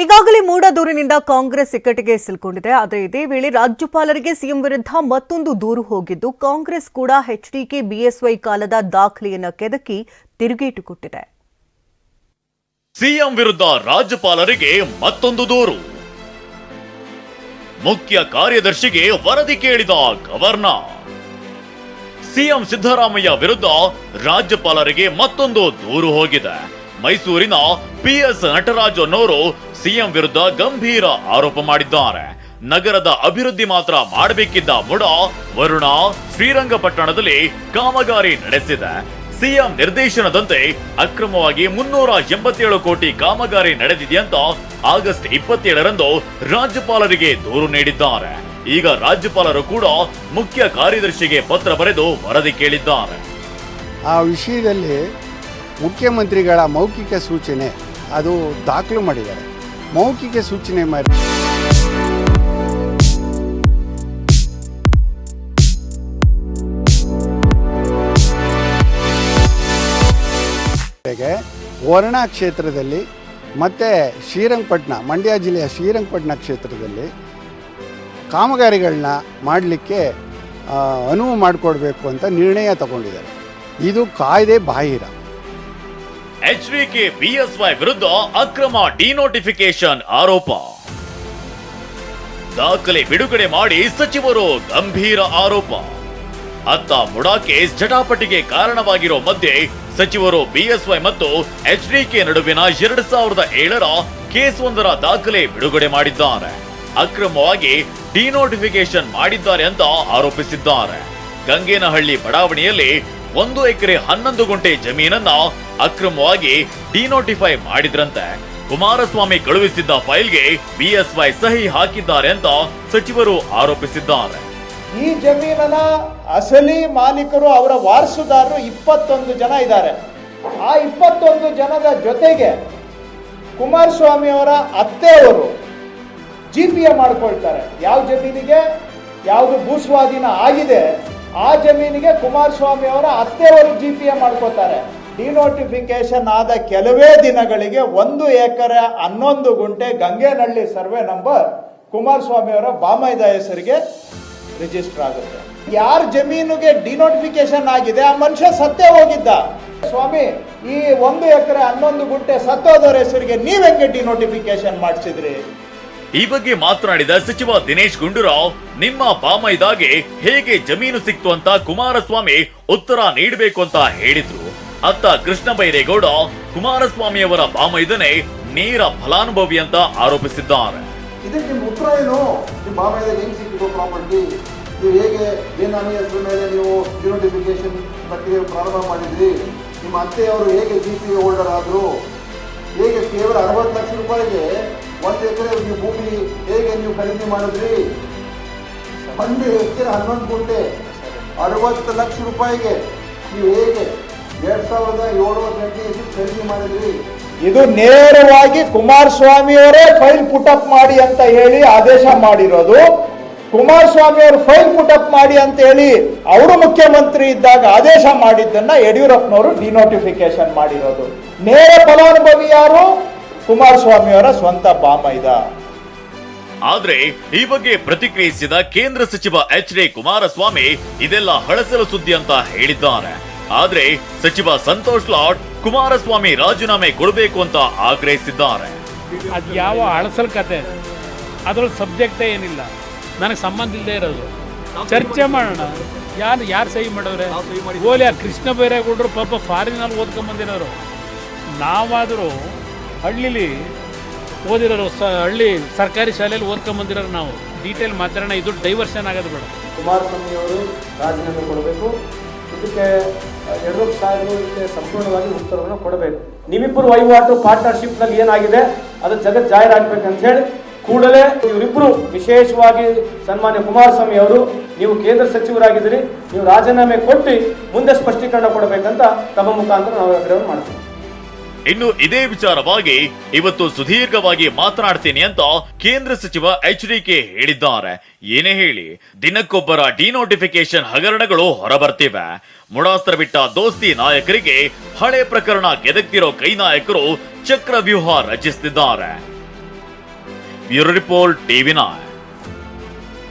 ಈಗಾಗಲೇ ಮೂಡದೂರಿನಿಂದ ಕಾಂಗ್ರೆಸ್ ಇಕ್ಕಟ್ಟಿಗೆ ಸಿಲುಕೊಂಡಿದೆ. ಆದರೆ ಇದೇ ವೇಳೆ ರಾಜ್ಯಪಾಲರಿಗೆ ಸಿಎಂ ವಿರುದ್ಧ ಮತ್ತೊಂದು ದೂರು ಹೋಗಿದ್ದು, ಕಾಂಗ್ರೆಸ್ ಕೂಡ ಎಚ್ಡಿಕೆ ಬಿಎಸ್ವೈ ಕಾಲದ ದಾಖಲೆಯನ್ನು ಕೆದಕಿ ತಿರುಗೇಟು ಕೊಟ್ಟಿದೆ. ಸಿಎಂ ವಿರುದ್ಧ ರಾಜ್ಯಪಾಲರಿಗೆ ಮತ್ತೊಂದು ದೂರು. ಮುಖ್ಯ ಕಾರ್ಯದರ್ಶಿಗೆ ವರದಿ ಕೇಳಿದ ಗವರ್ನರ್. ಸಿಎಂ ಸಿದ್ದರಾಮಯ್ಯ ವಿರುದ್ಧ ರಾಜ್ಯಪಾಲರಿಗೆ ಮತ್ತೊಂದು ದೂರು ಹೋಗಿದೆ. ಮೈಸೂರಿನ ಪಿಎಸ್ ನಟರಾಜ್ ಅನ್ನೋರು ಸಿಎಂ ವಿರುದ್ಧ ಗಂಭೀರ ಆರೋಪ ಮಾಡಿದ್ದಾರೆ. ನಗರದ ಅಭಿವೃದ್ಧಿ ಮಾತ್ರ ಮಾಡಬೇಕಿದ್ದ ಮುಡ ವರುಣ ಶ್ರೀರಂಗಪಟ್ಟಣದಲ್ಲಿ ಕಾಮಗಾರಿ ನಡೆಸಿದೆ. ಸಿಎಂ ನಿರ್ದೇಶನದಂತೆ ಅಕ್ರಮವಾಗಿ ಮುನ್ನೂರ ಎಂಬತ್ತೇಳು ಕೋಟಿ ಕಾಮಗಾರಿ ನಡೆದಿದೆಯಂತ ಆಗಸ್ಟ್ ಇಪ್ಪತ್ತೇಳರಂದು ರಾಜ್ಯಪಾಲರಿಗೆ ದೂರು ನೀಡಿದ್ದಾರೆ. ಈಗ ರಾಜ್ಯಪಾಲರು ಕೂಡ ಮುಖ್ಯ ಕಾರ್ಯದರ್ಶಿಗೆ ಪತ್ರ ಬರೆದು ವರದಿ ಕೇಳಿದ್ದಾರೆ. ಆ ವಿಷಯದಲ್ಲಿ ಮುಖ್ಯಮಂತ್ರಿಗಳ ಮೌಖಿಕ ಸೂಚನೆ ಅದು ದಾಖಲು ಮಾಡಿದ್ದಾರೆ. ಮೌಖಿಕ ಸೂಚನೆ ಮಾಡಿ ವರ್ಣ ಕ್ಷೇತ್ರದಲ್ಲಿ ಮತ್ತು ಶ್ರೀರಂಗಪಟ್ಟಣ ಮಂಡ್ಯ ಜಿಲ್ಲೆಯ ಶ್ರೀರಂಗಪಟ್ಟಣ ಕ್ಷೇತ್ರದಲ್ಲಿ ಕಾಮಗಾರಿಗಳನ್ನ ಮಾಡಲಿಕ್ಕೆ ಅನುವು ಮಾಡಿಕೊಡ್ಬೇಕು ಅಂತ ನಿರ್ಣಯ ತಗೊಂಡಿದ್ದಾರೆ. ಇದು ಕಾಯ್ದೆ ಬಾಹಿರ. ಎಚ್ಡಿಕೆ ಬಿಎಸ್ವೈ ವಿರುದ್ಧ ಅಕ್ರಮ ಡಿನೋಟಿಫಿಕೇಶನ್ ಆರೋಪ. ದಾಖಲೆ ಬಿಡುಗಡೆ ಮಾಡಿ ಸಚಿವರು ಗಂಭೀರ ಆರೋಪ. ಅತ್ತ ಮುಡಾಕೆ ಜಟಾಪಟಿಗೆ ಕಾರಣವಾಗಿರೋ ಮಧ್ಯೆ ಸಚಿವರು ಬಿಎಸ್ವೈ ಮತ್ತು ಎಚ್ಡಿಕೆ ನಡುವಿನ ಎರಡ್ ಸಾವಿರದ ಏಳರ ಕೇಸ್ ಒಂದರ ದಾಖಲೆ ಬಿಡುಗಡೆ ಮಾಡಿದ್ದಾರೆ. ಅಕ್ರಮವಾಗಿ ಡಿನೋಟಿಫಿಕೇಶನ್ ಮಾಡಿದ್ದಾರೆ ಅಂತ ಆರೋಪಿಸಿದ್ದಾರೆ. ಗಂಗೇನಹಳ್ಳಿ ಬಡಾವಣೆಯಲ್ಲಿ ಒಂದು ಎಕರೆ ಹನ್ನೊಂದು ಗುಂಟೆ ಜಮೀನನ್ನ ಅಕ್ರಮವಾಗಿ ಡಿನೋಟಿಫೈ ಮಾಡಿದ್ರಂತೆ. ಕುಮಾರಸ್ವಾಮಿ ಕಳುಹಿಸಿದ್ದ ಫೈಲ್ಗೆ ಬಿಎಸ್ವೈ ಸಹಿ ಹಾಕಿದ್ದಾರೆ ಅಂತ ಸಚಿವರು ಆರೋಪಿಸಿದ್ದಾರೆ. ಈ ಜಮೀನನ ಅಸಲಿ ಮಾಲೀಕರು ಅವರ ವಾರಸುದಾರರು ಇಪ್ಪತ್ತೊಂದು ಜನ ಇದ್ದಾರೆ. ಆ ಇಪ್ಪತ್ತೊಂದು ಜನದ ಜೊತೆಗೆ ಕುಮಾರಸ್ವಾಮಿ ಅವರ ಅತ್ತೆಯವರು ಜಿ ಪಿ ಎ ಮಾಡ್ಕೊಳ್ತಾರೆ. ಯಾವ ಜಮೀನಿಗೆ? ಯಾವುದು ಭೂಸ್ವಾಧೀನ ಆಗಿದೆ? ಆ ಜಮೀನಿಗೆ ಕುಮಾರಸ್ವಾಮಿ ಅವರ ಅತ್ತೆಯವರು ಜಿ ಪಿ ಎ ಮಾಡ್ಕೋತಾರೆ ಡಿನೋಟಿಫಿಕೇಶನ್ ಆದ ಕೆಲವೇ ದಿನಗಳಿಗೆ ಒಂದು ಎಕರೆ ಹನ್ನೊಂದು ಗುಂಟೆ ಗಂಗೆನಹಳ್ಳಿ ಸರ್ವೆ ನಂಬರ್ ಕುಮಾರಸ್ವಾಮಿ ಅವರ ಬಾಮೈದ ಹೆಸರಿಗೆ ರಿಜಿಸ್ಟರ್ ಆಗುತ್ತೆ. ಯಾರ ಜಮೀನಿಗೆ ಡಿನೋಟಿಫಿಕೇಶನ್ ಆಗಿದೆ, ಆ ಮನುಷ್ಯ ಸತ್ತೇ ಹೋಗಿದ್ದ. ಸ್ವಾಮಿ, ಈ ಒಂದು ಎಕರೆ ಹನ್ನೊಂದು ಗುಂಟೆ ಸತ್ತೋದವ್ರ ಹೆಸರಿಗೆ ನೀವ್ ಹೆಂಗೆ ಡಿನೋಟಿಫಿಕೇಶನ್ ಮಾಡಿಸಿದ್ರಿ? ಈ ಬಗ್ಗೆ ಮಾತನಾಡಿದ ಸಚಿವ ದಿನೇಶ್ ಗುಂಡೂರಾವ್, ನಿಮ್ಮ ಬಾಮೈದಾಗೆ ಹೇಗೆ ಜಮೀನು ಸಿಕ್ತು ಅಂತ ಕುಮಾರಸ್ವಾಮಿ ಉತ್ತರ ನೀಡಬೇಕು ಅಂತ ಹೇಳಿದ್ರು. ಅತ್ತ ಕೃಷ್ಣ ಬೈರೇಗೌಡ ಕುಮಾರಸ್ವಾಮಿಯವರ ಇದನ್ನೇ ನೇರ ಫಲಾನುಭವಿ ಅಂತ ಆರೋಪಿಸಿದ್ದಾರೆ. ಇದಕ್ಕೆ ಉತ್ತರ ಏನು? ನಿಮ್ಮ ಮಾಮಯ್ಯದಾಗ ಹೆಂಗೆ ಪ್ರಾಪರ್ಟಿ ನೀವು ಹೇಗೆ ಬೇನಾಮಿ ಹೆಸರು ಮೇಲೆ ನೀವು ಡಿನೋಟಿಫಿಕೇಶನ್ ಪ್ರಕ್ರಿಯೆ ಪ್ರಾರಂಭ ಮಾಡಿದ್ರಿ? ನಿಮ್ಮ ಅತ್ತೆಯವರು ಹೇಗೆ ಜಿ ಪಿ ಹೋಲ್ಡರ್ ಆದರು? ಹೇಗೆ ಕೇವಲ ಅರವತ್ತು ಲಕ್ಷ ರೂಪಾಯಿಗೆ ಒಂದು ಎಕರೆ ನೀವು ಭೂಮಿ ಹೇಗೆ ನೀವು ಖರೀದಿ ಮಾಡಿದ್ರಿ? ಒಂದು ಹೆಚ್ಚಿನ ಹನ್ನೊಂದು ಗುಂಟೆ ಅರವತ್ತು ಲಕ್ಷ ರೂಪಾಯಿಗೆ ನೀವು ಹೇಗೆ ಎರಡು ಸಾವಿರದ ಖರೀದಿ ಮಾಡಿದ್ರಿ. ಇದು ನೇರವಾಗಿ ಕುಮಾರಸ್ವಾಮಿಯವರೇ ಫೈಲ್ ಪುಟಪ್ ಮಾಡಿ ಅಂತ ಹೇಳಿ ಆದೇಶ ಮಾಡಿರೋದು. ಕುಮಾರಸ್ವಾಮಿ ಅವರು ಫೈಲ್ ಪುಟಪ್ ಮಾಡಿ ಅಂತ ಹೇಳಿ ಅವರು ಮುಖ್ಯಮಂತ್ರಿ ಇದ್ದಾಗ ಆದೇಶ ಮಾಡಿದ್ದನ್ನ ಯಡಿಯೂರಪ್ಪನವರು ಡಿನೋಟಿಫಿಕೇಶನ್ ಮಾಡಿರೋದು. ನೇರ ಫಲಾನುಭವಿ ಯಾರು? ಕುಮಾರಸ್ವಾಮಿ ಅವರ ಸ್ವಂತ ಬಾಮೈದ. ಆದ್ರೆ ಈ ಬಗ್ಗೆ ಪ್ರತಿಕ್ರಿಯಿಸಿದ ಕೇಂದ್ರ ಸಚಿವ ಎಚ್ ಡಿ ಕುಮಾರಸ್ವಾಮಿ ಇದೆಲ್ಲ ಹಳಸಲು ಸುದ್ದಿ ಅಂತ ಹೇಳಿದ್ದಾರೆ. ಆದ್ರೆ ಸಚಿವ ಸಂತೋಷ್ ಲಾಡ್ ಕುಮಾರಸ್ವಾಮಿ ರಾಜೀನಾಮೆ ಕೊಡಬೇಕು ಅಂತ ಆಗ್ರಹಿಸಿದ್ದಾರೆ. ಅದು ಯಾವ ಅಳಸಲ್ ಕತೆ ಅದ್ರಲ್ಲಿ ಸಬ್ಜೆಕ್ಟೇ ಏನಿಲ್ಲ. ನನಗೆ ಸಂಬಂಧ ಇಲ್ಲದೆ ಇರೋದು. ಚರ್ಚೆ ಮಾಡೋಣ. ಯಾರು ಯಾರು ಸಹಿ ಮಾಡೋರೆ? ಓಲಿ ಆ ಕೃಷ್ಣ ಬೈರೇಗೌಡರು ಪಾಪ ಫಾರಿನಲ್ಲಿ ಓದ್ಕೊಂಬಂದಿರೋರು ನಾವಾದರೂ ಹಳ್ಳಿಲಿ ಓದಿರೋರು ಸ ಹಳ್ಳಿ ಸರ್ಕಾರಿ ಶಾಲೆಯಲ್ಲಿ ಓದ್ಕೊಂಬಂದಿರೋರು ನಾವು. ಡೀಟೇಲ್ ಮಾತಾಡೋಣ. ಇದು ಡೈವರ್ಷನ್ ಆಗೋದು ಬೇಡ. ಕುಮಾರಸ್ವಾಮಿ ಅವರು ರಾಜೀನಾಮೆ ಕೊಡಬೇಕು. ಇದಕ್ಕೆ ಸಾಹೇಬರು ಇದಕ್ಕೆ ಸಂಪೂರ್ಣವಾಗಿ ಉತ್ತರವನ್ನು ಕೊಡಬೇಕು. ನಿಮ್ಮಿಬ್ಬರು ವಹಿವಾಟು, ಪಾರ್ಟ್ನರ್ಶಿಪ್ನಲ್ಲಿ ಏನಾಗಿದೆ, ಅದು ಜಗತ್ ಅಂತ ಹೇಳಿ, ಕೂಡಲೇ ಇವರಿಬ್ಬರು ವಿಶೇಷವಾಗಿ ಸನ್ಮಾನ್ಯ ಕುಮಾರಸ್ವಾಮಿ ಅವರು, ನೀವು ಕೇಂದ್ರ ಸಚಿವರಾಗಿದ್ದೀರಿ, ನೀವು ರಾಜೀನಾಮೆ ಕೊಟ್ಟು ಮುಂದೆ ಸ್ಪಷ್ಟೀಕರಣ ಕೊಡಬೇಕಂತ ತಮ್ಮ ಮುಖಾಂತರ ನಾವು ಆಗ್ರಹ ಮಾಡ್ತೀವಿ. ಇನ್ನು ಇದೇ ವಿಚಾರವಾಗಿ ಇವತ್ತು ಸುದೀರ್ಘವಾಗಿ ಮಾತನಾಡ್ತೀನಿ ಅಂತ ಕೇಂದ್ರ ಸಚಿವ ಎಚ್ ಡಿಕೆ ಹೇಳಿದ್ದಾರೆ. ಏನೇ ಹೇಳಿ, ದಿನಕ್ಕೊಬ್ಬರ ಡಿನೋಟಿಫಿಕೇಶನ್ ಹಗರಣಗಳು ಹೊರಬರ್ತಿವೆ. ಮುಡಾಸ್ತ್ರ ಬಿಟ್ಟ ದೋಸ್ತಿ ನಾಯಕರಿಗೆ ಹಳೆ ಪ್ರಕರಣ ಗೆದಕ್ತಿರೋ ಕೈ ನಾಯಕರು ಚಕ್ರವ್ಯೂಹ ರಚಿಸುತ್ತಿದ್ದಾರೆ ಬ್ಯೂರೋ ರಿಪೋರ್ಟ್ ಟಿವಿ ನೈನ್